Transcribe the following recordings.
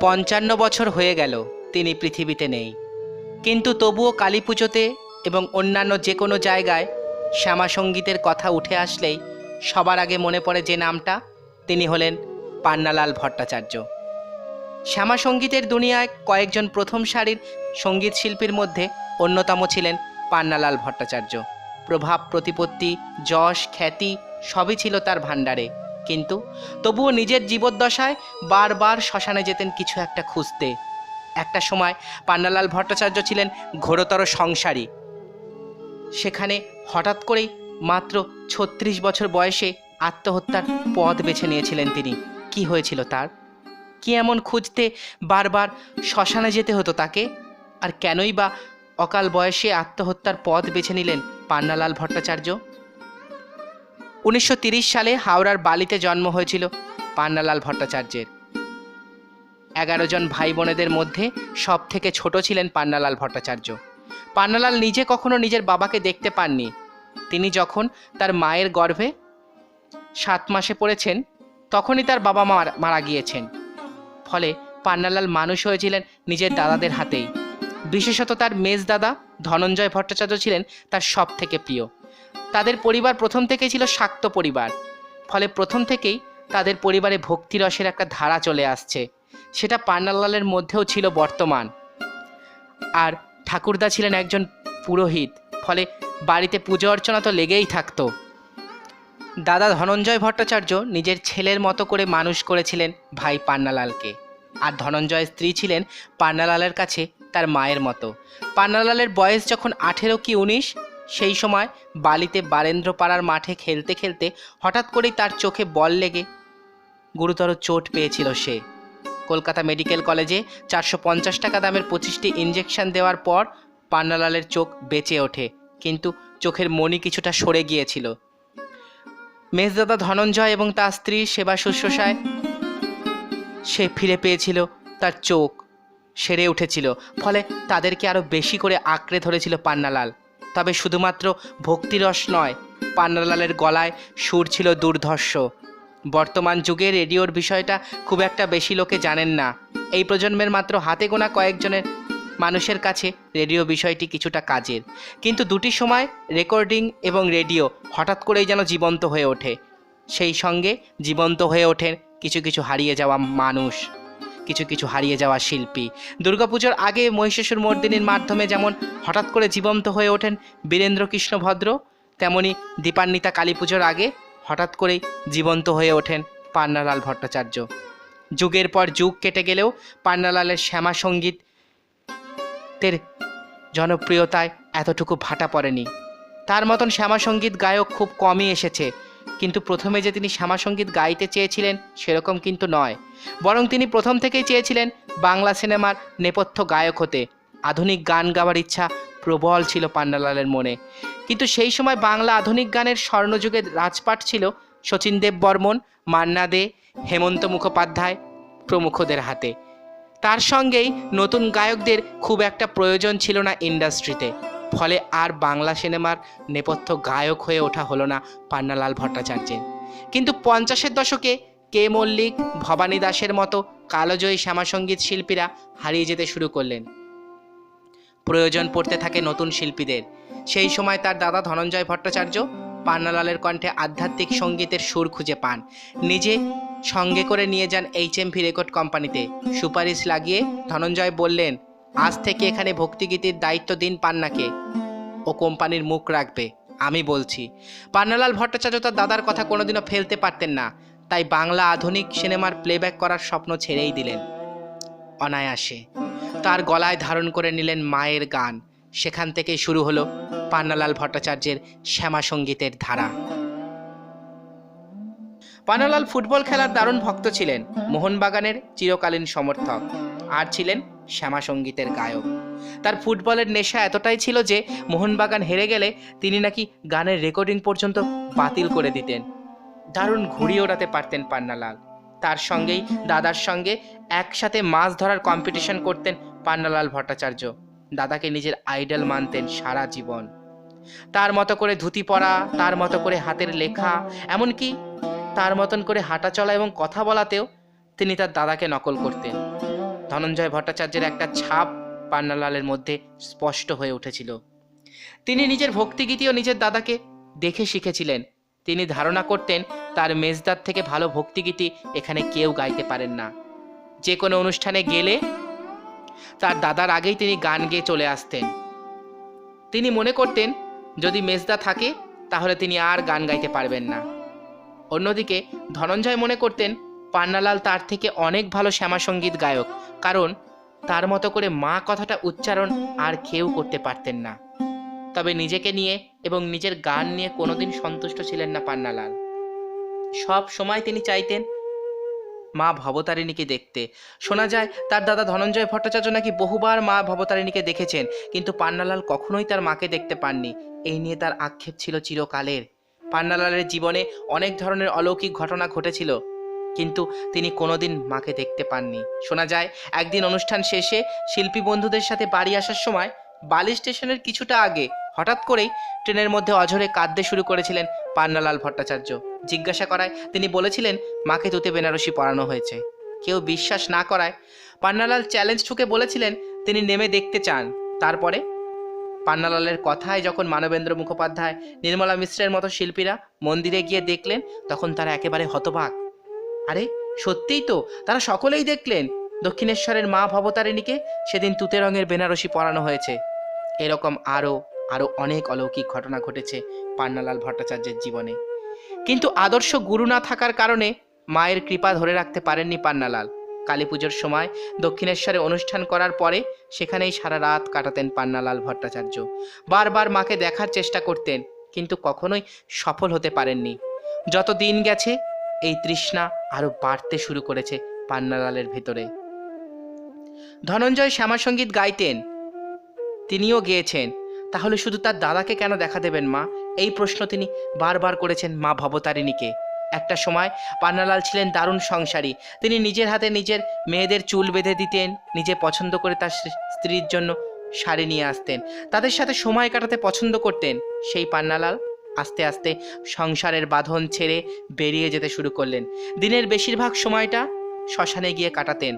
পঞ্চান্ন বছর হয়ে গেল তিনি পৃথিবীতে নেই। কিন্তু তবুও কালী পুজোতে এবং অন্যান্য যে কোনো জায়গায় শ্যামা সঙ্গীতের কথা উঠে আসলেই সবার আগে মনে পড়ে যে নামটা, তিনি হলেন পান্নালাল ভট্টাচার্য। শ্যামা সঙ্গীতের দুনিয়ায় কয়েকজন প্রথম সারির সংগীত শিল্পীর মধ্যে অন্যতম ছিলেন পান্নালাল ভট্টাচার্য। প্রভাব, প্রতিপত্তি, যশ, খ্যাতি সবই ছিল তার ভাণ্ডারে। কিন্তু তবুও নিজের জীবদ্দশায় বারবার শ্মশানে যেতেন কিছু একটা খুঁজতে। একটা সময় পান্নালাল ভট্টাচার্য ছিলেন ঘোরতর সংসারী। সেখানে হঠাৎ করেই মাত্র ছত্রিশ বছর বয়সে আত্মহত্যার পথ বেছে নিয়েছিলেন তিনি। কি হয়েছিল তার? কি এমন খুঁজতে বারবার শ্মশানে যেতে হতো তাকে? আর কেনই বা অকাল বয়সে আত্মহত্যার পথ বেছে নিলেন পান্নালাল ভট্টাচার্য? উনিশশো সালে হাওড়ার বালিতে জন্ম হয়েছিল পান্নালাল ভট্টাচার্যের। এগারো জন ভাই বোনেদের মধ্যে সব থেকে ছোট ছিলেন পান্নালাল ভট্টাচার্য। পান্নালাল নিজে কখনো নিজের বাবাকে দেখতে পাননি। তিনি যখন তার মায়ের গর্ভে সাত মাসে পড়েছেন, তখনই তার বাবা মা মারা গিয়েছেন। ফলে পান্নালাল মানুষ হয়েছিলেন নিজের দাদাদের হাতেই। বিশেষত তার মেজ দাদা ধনঞ্জয় ভট্টাচার্য ছিলেন তার সব থেকে প্রিয়। তাদের পরিবার প্রথম থেকেই ছিল শাক্ত পরিবার। ফলে প্রথম থেকেই তাদের পরিবারে ভক্তিরসের একটা ধারা চলে আসছে। সেটা পান্নালালের মধ্যেও ছিল বর্তমান। আর ঠাকুরদা ছিলেন একজন পুরোহিত, ফলে বাড়িতে পুজো অর্চনা তো লেগেই থাকতো। দাদা ধনঞ্জয় ভট্টাচার্য নিজের ছেলের মতো করে মানুষ করেছিলেন ভাই পান্নালালকে। আর ধনঞ্জয়ের স্ত্রী ছিলেন পান্নালালের কাছে তার মায়ের মতো। পান্নালালের বয়স যখন আঠেরো কি উনিশ সেই সময় বালিতে বারেন্দ্রপাড়ার মাঠে খেলতে খেলতে হঠাৎ করেই তার চোখে বল লেগে গুরুতর চোট পেয়েছিল সে। কলকাতা মেডিকেল কলেজে চারশো পঞ্চাশ টাকা দামের পঁচিশটি ইঞ্জেকশন দেওয়ার পর পান্নালালের চোখ বেঁচে ওঠে, কিন্তু চোখের মণি কিছুটা সরে গিয়েছিল। মেজদাদা ধনঞ্জয় এবং তার স্ত্রী সেবা শুশ্রূষায় সে ফিরে পেয়েছিল তার চোখ, সেরে উঠেছিল, ফলে তাদেরকে আরও বেশি করে আঁকড়ে ধরেছিল পান্নালাল। তবে শুধুমাত্র ভক্তিরস নয়, পান্নালালের গলায় সুর ছিল দুর্ধর্ষ। বর্তমান যুগে রেডিওর বিষয়টা খুব একটা বেশি লোকে জানেন না। এই প্রজন্মের মাত্র হাতে গোনা কয়েকজনের মানুষের কাছে রেডিও বিষয়টি কিছুটা কাজের। কিন্তু দুটি সময় রেকর্ডিং এবং রেডিও হঠাৎ করেই যেন জীবন্ত হয়ে ওঠে। সেই সঙ্গে জীবন্ত হয়ে ওঠেন কিছু কিছু হারিয়ে যাওয়া মানুষ। কিছু কিছু হারিয়ে যাওয়া শিল্পী। দুর্গাপুজোর আগে মহিষাসুর মর্দিনীর মাধ্যমে যেমন হঠাৎ করে জীবন্ত হয়ে ওঠেন বীরেন্দ্র কৃষ্ণ ভদ্র, তেমনি দীপান্বিতা কালী পুজোর আগে হঠাৎ করেই জীবন্ত হয়ে ওঠেন পান্নালাল ভট্টাচার্য। যুগের পর যুগ কেটে গেলেও পান্নালালের শ্যামা সংগীত তের জনপ্রিয়তায় এতটুকু ভাটা পড়েনি। তার মতন শ্যামাসঙ্গীত গায়ক খুব কমই এসেছে, কিন্তু প্রথমে যে তিনি শ্যামাসঙ্গীত গাইতে চেয়েছিলেন সেরকম কিন্তু নয়। বরং তিনি প্রথম থেকেই চেয়েছিলেন বাংলা সিনেমার নেপথ্য গায়ক হতে। আধুনিক গান গাওয়ার ইচ্ছা প্রবল ছিল পান্নালালের মনে। কিন্তু সেই সময় বাংলা আধুনিক গানের স্বর্ণযুগের রাজপাট ছিল শচীন দেব বর্মন, মান্না দে, হেমন্ত মুখোপাধ্যায় প্রমুখদের হাতে। তার সঙ্গেই নতুন গায়কদের খুব একটা প্রয়োজন ছিল না ইন্ডাস্ট্রিতে। ফলে আর বাংলা সিনেমার নেপথ্য গায়ক হয়ে ওঠা হলো না পান্নালাল ভট্টাচার্যের। কিন্তু পঞ্চাশের দশকে কে মল্লিক, ভবানী দাসের মতো কালোজয়ী শ্যামাসঙ্গীত শিল্পীরা হারিয়ে যেতে শুরু করলেন। প্রয়োজন পড়তে থাকে নতুন শিল্পীদের। সেই সময় তার দাদা ধনঞ্জয় ভট্টাচার্য পান্নালালের কণ্ঠে আধ্যাত্মিক সঙ্গীতের সুর খুঁজে পান। নিজে সঙ্গে করে নিয়ে যান এইচ এম ভি রেকর্ড কোম্পানিতে। সুপারিশ লাগিয়ে ধনঞ্জয় বললেন, আজ থেকে এখানে ভক্তিগীতির দায়িত্ব দিন পান্নাকে। ও কোম্পানির মুখ রাখবে। আমি বলছি। পান্নালাল ভট্টাচার্য তার দাদার কথা কোনোদিনও ফেলতে পারতেন না। তাই বাংলা আধুনিক সিনেমার প্লেব্যাক করার স্বপ্ন ছেড়েই দিলেন। অনায়াসে তার গলায় ধারণ করে নিলেন মায়ের গান। সেখান থেকে শুরু হলো পান্নালাল ভট্টাচার্যের শ্যামা সঙ্গীতের ধারা। পান্নালাল ফুটবল খেলার দারুণ ভক্ত ছিলেন, মোহনবাগানের চিরকালীন সমর্থক, আর ছিলেন শ্যামা সঙ্গীতের গায়ক। তার ফুটবলের নেশা এতটাই ছিল যে, মোহনবাগান হেরে গেলে তিনি নাকি গানের রেকর্ডিং পর্যন্ত বাতিল করে দিতেন। দারুণ ঘুড়ি ওড়াতে পারতেন পান্নালাল। তার সঙ্গেই দাদার সঙ্গে একসাথে মাছ ধরার কম্পিটিশন করতেন পান্নালাল ভট্টাচার্য। দাদাকে নিজের আইডল মানতেন সারা জীবন। তার মতো করে ধুতি পরা, তার মতো করে হাতের লেখা, এমনকি তার মতন করে হাঁটা চলা এবং কথা বলাতেও তিনি তার দাদাকে নকল করতেন। ধনঞ্জয় ভট্টাচার্যের একটা ছাপ পান্নালালের মধ্যে স্পষ্ট হয়ে উঠেছিল। তিনি নিজের ভক্তিগীতিও নিজের দাদাকে দেখে শিখেছিলেন তিনি ধারণা করতেন তার মেজদার থেকে ভালো ভক্তিগীতি এখানে কেউ গাইতে পারেন না। যে কোনো অনুষ্ঠানে গেলে তার দাদার আগেই তিনি গান গেয়ে চলে আসতেন। তিনি মনে করতেন, যদি মেজদা থাকে, তাহলে তিনি আর গান গাইতে পারবেন না। অন্যদিকে ধনঞ্জয় মনে করতেন, পান্নালাল তার থেকে অনেক ভালো শ্যামাসঙ্গীত গায়ক, কারণ তার মতো করে মা কথাটা উচ্চারণ আর কেউ করতে পারতেন না। তবে নিজেকে নিয়ে এবং নিজের গান নিয়ে কোনোদিন সন্তুষ্ট ছিলেন না পান্নালাল। সব সময় তিনি চাইতেন মা ভবতারিণীকে দেখতে। শোনা যায়, তার দাদা ধনঞ্জয় ভট্টাচার্য নাকি বহুবার মা ভবতারিণীকে দেখেছেন, কিন্তু পান্নালাল কখনোই তার মাকে দেখতে পাননি। এই নিয়ে তার আক্ষেপ ছিল চিরকালের। পান্নালালের জীবনে অনেক ধরনের অলৌকিক ঘটনা ঘটেছিল, কিন্তু তিনি কোনোদিন মাকে দেখতে পাননি। শোনা যায়, একদিন অনুষ্ঠান শেষে শিল্পী বন্ধুদের সাথে বাড়ি আসার সময় বালি স্টেশনের কিছুটা আগে হঠাৎ করেই ট্রেনের মধ্যে অঝরে কাঁদতে শুরু করেছিলেন পান্নালাল ভট্টাচার্য। জিজ্ঞাসা করায় তিনি বলেছিলেন, মাকে তুতে বেনারসি পড়ানো হয়েছে। কেউ বিশ্বাস না করায় পান্নালাল চ্যালেঞ্জ ঠুকে বলেছিলেন, তিনি নেমে দেখতে চান। তারপরে পান্নালালের কথায় যখন মানবেন্দ্র মুখোপাধ্যায়, নির্মলা মিশ্রের মতো শিল্পীরা মন্দিরে গিয়ে দেখলেন, তখন তারা একেবারে হতবাক। আরে, সত্যিই তো, তারা সকলেই দেখলেন। দক্ষিণেশ্বরের মা ভবতারিণীকে সেদিন তুতে রঙের বেনারসি পরানো হয়েছে। এরকম আরও আরও অনেক অলৌকিক ঘটনা ঘটেছে পান্নালাল ভট্টাচার্যের জীবনে। কিন্তু আদর্শ গুরু না থাকার কারণে মায়ের কৃপা ধরে রাখতে পারেননি পান্নালাল। কালী পুজোর সময় দক্ষিণেশ্বরে অনুষ্ঠান করার পরে সেখানেই সারা রাত কাটাতেন পান্নালাল ভট্টাচার্য। বারবার মাকে দেখার চেষ্টা করতেন, কিন্তু কখনোই সফল হতে পারেননি। যত দিন গেছে, এই তৃষ্ণা আরও বাড়তে শুরু করেছে পান্নালালের ভেতরে। ধনঞ্জয় শ্যামাসঙ্গীত গাইতেন, তিনিও গেয়েছেন। তাহলে শুধু তার দাদাকে কেন দেখা দেবেন মা? এই প্রশ্ন তিনি বারবার করেছেন মা ভবতারিণীকে। একটা সময় পান্নালাল ছিলেন দারুণ সংসারী। তিনি নিজের হাতে নিজের মেয়েদের চুল বেঁধে দিতেন, নিজে পছন্দ করে তার স্ত্রীর জন্য শাড়ি নিয়ে আসতেন। তাদের সাথে সময় কাটাতে পছন্দ করতেন। সেই পান্নালাল আস্তে আস্তে সংসারের বাঁধন ছেড়ে বেরিয়ে যেতে শুরু করলেন। দিনের বেশিরভাগ সময়টা শ্মশানে গিয়ে কাটাতেন।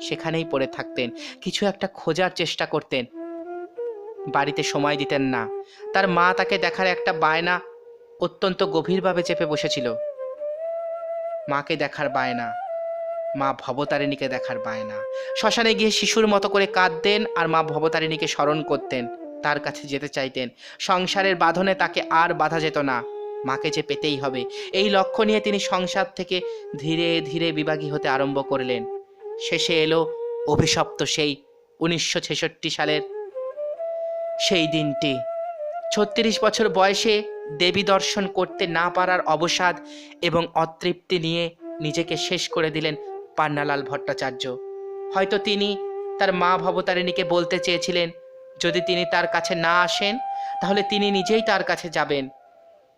সেখানেই পড়ে থাকতেন। কিছু একটা খোঁজার চেষ্টা করতেন। বাড়িতে সময় দিতেন না। তার মা তাকে দেখার একটা বায়না অত্যন্ত গভীরভাবে চেপে বসেছিল। মাকে দেখার বায়না, মা ভবতারিণীকে দেখার বায়না। শ্মশানে গিয়ে শিশুর মতো করে কাঁদতেন আর মা ভবতারিণীকে স্মরণ করতেন, তার কাছে যেতে চাইতেন। সংসারের বাঁধনে তাকে আর বাধা যেত না। মাকে যে পেতেই হবে, এই লক্ষ্য নিয়ে তিনি সংসার থেকে ধীরে ধীরে বিভাগী হতে আরম্ভ করলেন। শেষে এলো অভিশপ্ত সেই উনিশশো ছেষট্টি সালের সেই দিনটি। ছত্রিশ বছর বয়সে দেবী দর্শন করতে না পারার অবসাদ এবং অতৃপ্তি নিয়ে নিজেকে শেষ করে দিলেন পান্নালাল ভট্টাচার্য। হয়তো তিনি তার মা ভবতারিণীকে বলতে চেয়েছিলেন, যদি তিনি তার কাছে না আসেন, তাহলে তিনি নিজেই তার কাছে যাবেন।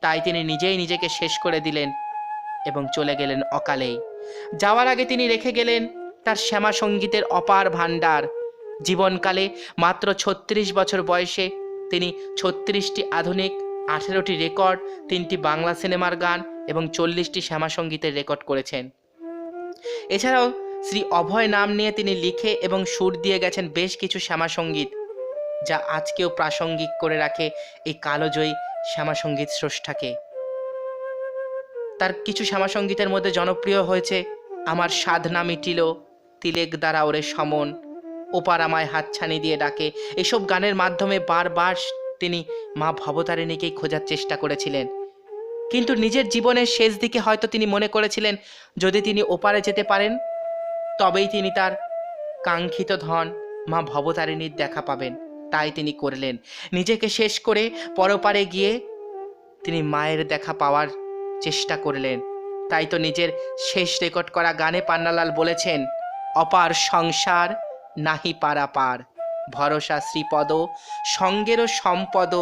তাই তিনি নিজেই নিজেকে শেষ করে দিলেন এবং চলে গেলেন অকালেই। যাওয়ার আগে তিনি রেখে গেলেন তার শ্যামা সঙ্গীতের অপার ভাণ্ডার। জীবনকালে মাত্র ছত্রিশ বছর বয়সে তিনি ছত্রিশটি আধুনিক, আঠেরোটি রেকর্ড, তিনটি বাংলা সিনেমার গান এবং চল্লিশটি শ্যামা সঙ্গীতের রেকর্ড করেছেন। এছাড়াও শ্রী অভয় নাম নিয়ে তিনি লিখে এবং সুর দিয়ে গেছেন বেশ কিছু শ্যামা সংগীত, যা আজকেও প্রাসঙ্গিক করে রাখে এই কালোজয়ী শ্যামাসঙ্গীত স্রষ্টাকে। তার কিছু শ্যামাসঙ্গীতের মধ্যে জনপ্রিয় হয়েছে আমার সাধনা মিটিল, তিলেক দ্বারা ওরে সমন ওপার আমায় হাতছানি দিয়ে ডাকে। এসব গানের মাধ্যমে বারবার তিনি মা ভবতারিণীকেই খোঁজার চেষ্টা করেছিলেন। কিন্তু নিজের জীবনের শেষ দিকে হয়তো তিনি মনে করেছিলেন, যদি তিনি ওপারে যেতে পারেন, তবেই তিনি তার কাঙ্ক্ষিত ধন মা ভবতারিণীর দেখা পাবেন। তাই তিনি করলেন। নিজেকে শেষ করে পরপারে গিয়ে তিনি মায়ের দেখা পাওয়ার চেষ্টা করলেন। তাই তো নিজের শেষ রেকর্ড করা গানে পান্নালাল বলেছেন, অপার সংসার নাহি পারাপার। ভরসা শ্রীপদ, সঙ্গেরও সম্পদ,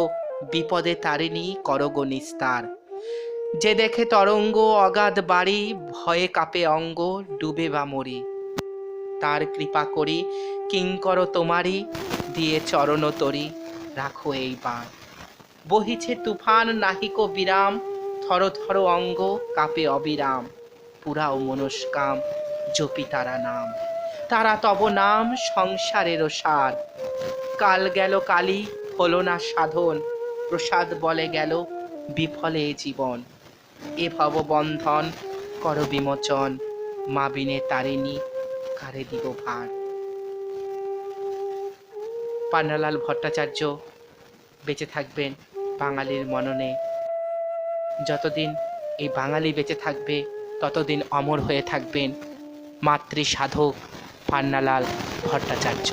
বিপদে তারিণী করগ নিস্তার যে দেখে তরঙ্গ অগাধ বাড়ি, ভয়ে কাপে অঙ্গ, ডুবে বা মরি। তার কৃপা করি, কিঙ্কর তোমারি দিয়ে চরণ তরি, রাখো এই এইবার বহিছে তুফান নাহিক বিরাম, থর থর অঙ্গ কাপে অবিরাম। পুরাও মনস্কাম, জপি তারা নাম। তারা তব নাম সংসারেরও সার কাল গেল কালি হলো না সাধন। প্রসাদ বলে গেল, বিফলে জীবন। এ ভব বন্ধন কর বিমোচন মা বিনে তারিণী কারে দিব ভার পান্নালাল ভট্টাচার্য বেঁচে থাকবেন বাঙালির মননে। যতদিন এই বাঙালি বেঁচে থাকবে, ততদিন অমর হয়ে থাকবেন মাতৃ সাধক পান্নালাল ভট্টাচার্য।